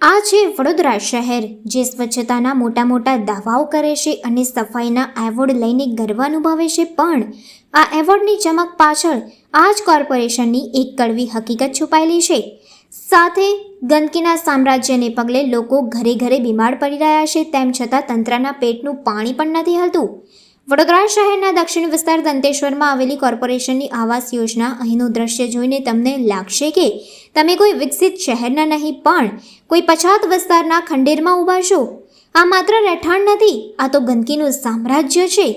આ છે વડોદરા શહેર, જે સ્વચ્છતાના મોટા મોટા દાવાઓ કરે છે અને સફાઈના એવોર્ડ લઈને ગર્વ અનુભવે છે પણ આ એવોર્ડની ચમક પાછળ આ જ કોર્પોરેશનની એક કડવી હકીકત છુપાયેલી છે. સાથે ગંદકીના સામ્રાજ્યને પગલે લોકો ઘરે ઘરે બીમાર પડી રહ્યા છે તેમ છતાં તંત્રના પેટનું પાણી પણ નથી હલતું. વડોદરા શહેરના દક્ષિણ વિસ્તાર દંતેશ્વરમાં આવેલી કોર્પોરેશનની આવાસ યોજના અહીંનું દ્રશ્ય જોઈને તમને લાગશે કે તમે કોઈ વિકસિત શહેરના નહીં, પણ કોઈ પછાત વિસ્તારના ખંડેરમાં ઊભા છો આ માત્ર રહેઠાણ નથી, આ તો ગંદકીનું સામ્રાજ્ય છે.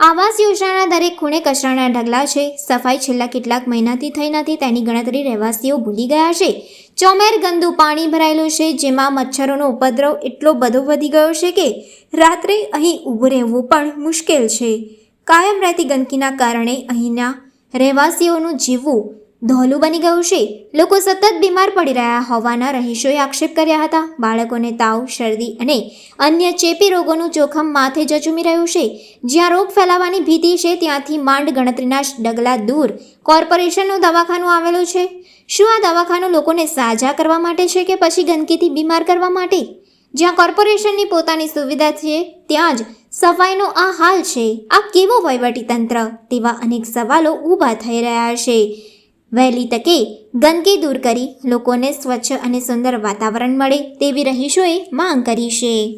આવાસ યોજનાના દરેક ખૂણે કચરાના ઢગલા છે. સફાઈ છેલ્લા કેટલાક મહિનાથી થઈ નથી, તેની ગણતરી રહેવાસીઓ ભૂલી ગયા છે. ચોમેર ગંદુ પાણી ભરાયેલું છે, જેમાં મચ્છરોનો ઉપદ્રવ એટલો બધો વધી ગયો છે કે રાત્રે અહીં ઊભું રહેવું પણ મુશ્કેલ છે. કાયમ રહેતી ગંદકીના કારણે અહીંના રહેવાસીઓનું જીવવું ધોલું બની ગયું છે. લોકો સતત બીમાર પડી રહ્યા હોવાના રહીશોએ આક્ષેપ કર્યા હતા. બાળકોને તાવ, શરદી અને અન્ય ચેપી રોગોનું જોખમ માથે જચુમી રહ્યું છે. જ્યાં રોગ ફેલાવાની ભીતિ છે, ત્યાંથી માંડ ગણતરીના ડગલા દૂર કોર્પોરેશનનું દવાખાનું આવેલું છે. શું આ દવાખાનું લોકોને સાજા કરવા માટે છે કે પછી ગંદકીથી બીમાર કરવા માટે? જ્યાં કોર્પોરેશનની પોતાની સુવિધા છે, ત્યાં જ સફાઈનો આ હાલ છે. આ કેવો વહીવટીતંત્ર તેવા અનેક સવાલો ઊભા થઈ રહ્યા છે. વહેલી તકે ગંદકી દૂર કરી લોકોને સ્વચ્છ અને સુંદર વાતાવરણ મળે તેવી રહીશોએ માંગ કરી છે.